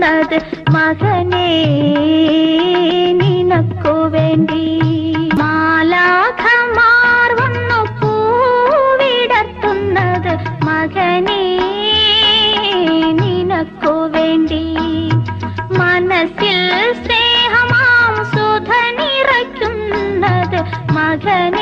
തന്നത് മകനെ നിനക്കു വേണ്ടി. മാലാഖമാർ വന്നു പൂവിടത്തുന്നത് മകനെ നിനക്കു വേണ്ടി. മനസ്സിൽ സ്നേഹമാം സുധ നിറയ്ക്കുന്നത് മകനെ